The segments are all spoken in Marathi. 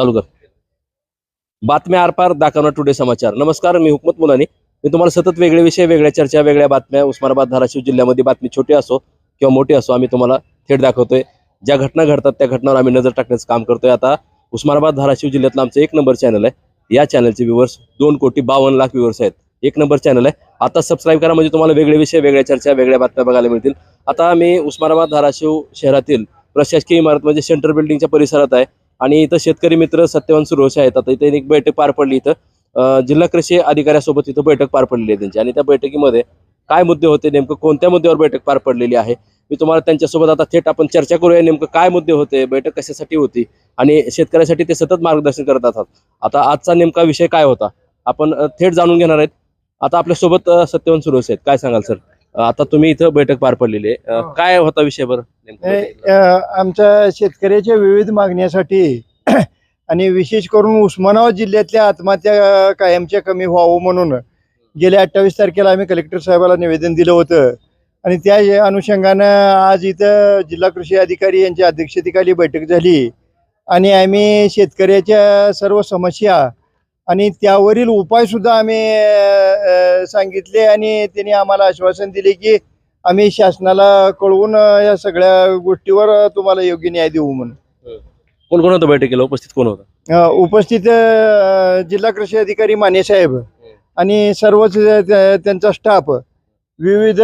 चालू कर बातम्या आरपार दाखवणार टुडे समाचार. नमस्कार मी हुकमत मुलानी. मी तुम्हाला सतत वेगळे विषय वेगळ्या चर्चा वेगळ्या बातम्या. उस्मानाबाद धाराशिव जिल्ह्यामध्ये बातमी छोटी असो किंवा मोठी असो आम्ही तुम्हाला थेट दाखवतोय. ज्या घटना घडतात त्या घटनावर आम्ही नजर टाकण्याचं काम करतोय. आता उस्मानाबाद धाराशिव जिल्ह्यातलं आमचं एक नंबर चॅनल आहे. या चॅनलचे व्ह्युअर्स दोन कोटी बावन्न लाख व्ह्युअर्स आहेत. एक नंबर चॅनल आहे. आता सबस्क्राईब करा म्हणजे तुम्हाला वेगळे विषय वेगळ्या चर्चा वेगळ्या बातम्या बघायला मिळतील. आता मी उस्मानाबाद धाराशिव शहरातील प्रशासकीय इमारत म्हणजे सेंट्रल बिल्डिंगच्या परिसरात आहे. आणि इथं शेतकरी मित्र सत्यवान सुरोशे आहेत. आता इथे एक बैठक पार पडली इथं. जिल्हा कृषी अधिकाऱ्यासोबत इथं बैठक पार पडलेली आहे त्यांची. आणि त्या बैठकीमध्ये काय मुद्दे होते नेमकं कोणत्या मुद्द्यावर बैठक पार पडलेली आहे? मी तुम्हाला त्यांच्यासोबत आता थेट आपण चर्चा करूया नेमकं काय मुद्दे होते बैठक कशासाठी होती? आणि शेतकऱ्यासाठी ते सतत मार्गदर्शन करत असतात. आता आजचा नेमका विषय काय होता? आपण थेट जाणून घेणार आहेत. आता आपल्यासोबत अं, सत्यवान सुरोशे आहेत. काय सांगाल सर? आता तुम्ही इथं बैठक पार पडलेली आहे हो. काय होता विषय बरं नेमकं बैठकीला? अ, आमच्या शेतकऱ्याच्या विविध मागण्यासाठी आणि विशेष करून उस्मानाबाद जिल्ह्यातल्या आत्महत्या कायमच्या कमी व्हावं म्हणून गेल्या अठ्ठावीस तारखेला आम्ही कलेक्टर साहेबाला निवेदन दिलं होतं आणि त्या अनुषंगानं आज इथं जिल्हा कृषी अधिकारी यांच्या अध्यक्षतेखाली बैठक झाली आणि आम्ही शेतकऱ्याच्या सर्व समस्या आणि त्यावरील उपायसुद्धा आम्ही सांगितले आणि त्यांनी आम्हाला आश्वासन दिले की आम्ही शासनाला कळवून या सगळ्या गोष्टीवर तुम्हाला योग्य न्याय देऊ म्हणून. कोण कोण होतं बैठकीला? उपस्थित कोण होतं? उपस्थित जिल्हा कृषी अधिकारी माने साहेब आणि सर्वच त्या- त्यांचा स्टाफ. विविध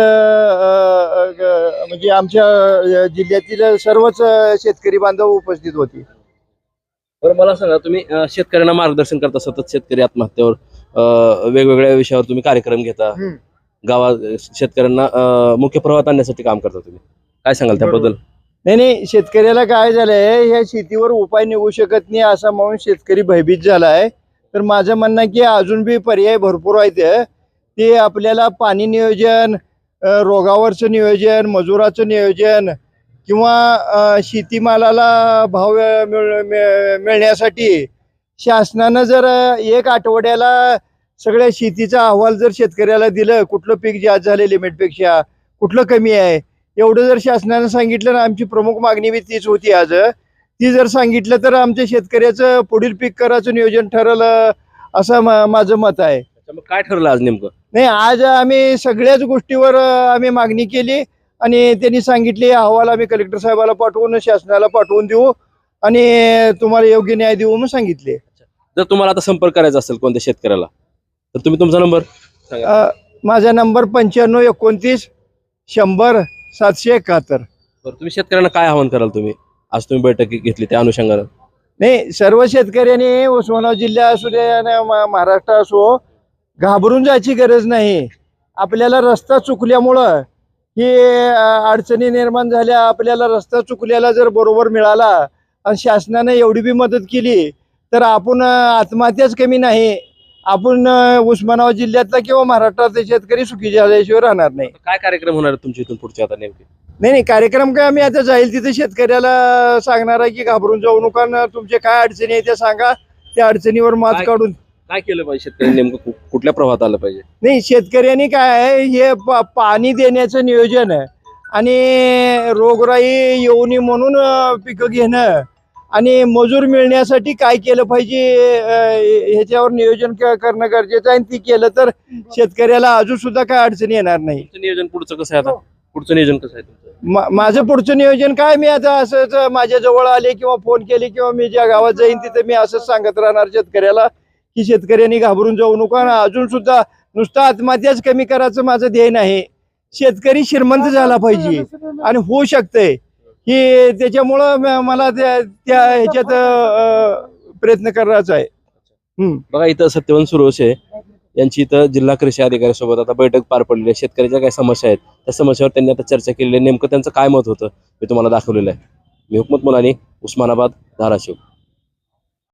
म्हणजे आमच्या जिल्ह्यातील सर्वच शेतकरी बांधव उपस्थित होते. बरं मला सांगा तुम्ही अं, शेतकऱ्यांना मार्गदर्शन करता सतत शेतकरी आत्महत्येवर अं, वेगवेगळ्या विषयावर तुम्ही कार्यक्रम घेता. हम्म. गावात शेतकऱ्यांना अं, मुख्य प्रवाहात आणण्यासाठी काम करता तुम्ही. काय सांगाल त्याबद्दल? नाही नाही शेतकऱ्याला काय झालंय ह्या शेतीवर उपाय निघू शकत नाही असं म्हणून शेतकरी भयभीत झालाय. तर माझं म्हणणं आहे की अजून बी पर्याय भरपूर आहेत. ते आपल्याला पाणी नियोजन अ, रोगावरचं नियोजन मजुराचं नियोजन किंवा शेतीमालाला भाव मिळ- मिळ- मिळण्यासाठी शासनानं जर एक आठवड्याला सगळ्या शेतीचा अहवाल जर शेतकऱ्याला दिलं कुठलं पीक जास्त झालं लिमिटपेक्षा कुठलं कमी आहे एवढं जर शासनानं सांगितलं ना आमची प्रमुख मागणी बी तीच होती आज. ती जर सांगितलं तर आमच्या शेतकऱ्याचं पुढील पीक करायचं नियोजन ठरलं असं माझं मत आहे. काय ठरलं आज नेमकं? नाही आज आम्ही सगळ्याच गोष्टीवर आम्ही मागणी केली. आणि त्यांनी सांगितले अहवाल आम्ही कलेक्टर साहेबाला पाठवून शासनाला पाठवून देऊ आणि तुम्हाला योग्य न्याय देऊ म्हणून सांगितले. जर तुम्हाला आता संपर्क करायचा असेल कोणत्या शेतकऱ्याला तर तुम्ही तुमचा नंबर सांगा. अं, माझा नंबर पंच्याण्णव एकोणतीस शंभर सातशे एकाहत्तर. बरं तुम्ही शेतकऱ्यांना काय आवाहन कराल तुम्ही? आज तुम्ही बैठक घेतली त्या अनुषंगानं. नाही सर्व शेतकऱ्यांनी उस्मानाबाद जिल्हा असू दे आणि मा- महाराष्ट्र असो घाबरून जायची गरज नाही. आपल्याला रस्ता चुकल्यामुळं ही अडचणी निर्माण झाल्या आपल्याला रस्ता चुकल्याला जर बरोबर मिळाला आणि शासनाने एवढी बी मदत केली तर आपण आत्महत्याच कमी नाही. आपण उस्मानाबाद जिल्ह्यातला किंवा महाराष्ट्रातले शेतकरी सुखी झाल्याशिवाय राहणार नाही. काय कार्यक्रम होणार तुमच्या इथून पुढचे आता नेमके? नाही नाही कार्यक्रम काय आम्ही आता जाईल तिथे शेतकऱ्याला सांगणार आहे की घाबरून जाऊ नका तुमचे काय अडचणी आहे त्या सांगा. त्या अडचणीवर मात काढून काय केलं पाहिजे शेतकरी नेमकं? कु- कुठल्या प्रवाहात आलं पाहिजे? नाही शेतकऱ्यांनी काय आहे हे प- पाणी देण्याचं नियोजन आहे. आणि रोगराई येऊ नये म्हणून अं, पिकं घेणं. आणि मजूर मिळण्यासाठी काय केलं पाहिजे अं, ह्याच्यावर नियोजन क- करणं गरजेचं आहे. आणि ती केलं तर शेतकऱ्याला अजून सुद्धा काय अडचणी येणार नाही. तुमचं नियोजन पुढचं कसं आहे आता? पुढचं नियोजन कसं आहे तुमचं? मा- माझं पुढचं नियोजन काय मी आता असंच माझ्या जवळ आले किंवा फोन केले किंवा मी ज्या गावात जाईन तिथे मी असंच सांगत राहणार शेतकऱ्याला. की शेतकऱ्यांनी घाबरून जाऊ नका आणि अजून सुद्धा नुसतं आत्महत्याच कमी करायचं माझं ध्येय नाही. शेतकरी श्रीमंत झाला पाहिजे आणि होऊ शकतंय. की त्याच्यामुळं म- मला त्या ह्याच्यात प्रयत्न करायचा आहे. बघा इथं सत्यवंत सुरोशे यांची इथं जिल्हा कृषी अधिकाऱ्यासोबत आता बैठक पार पडलेली आहे. शेतकऱ्याच्या काय समस्या आहेत? त्या समस्यावर त्यांनी आता चर्चा केलेली आहे. नेमकं त्यांचं काय मत होतं? मी तुम्हाला दाखवलेलं आहे. मी हुकमत मुलानी उस्मानाबाद धाराशिव.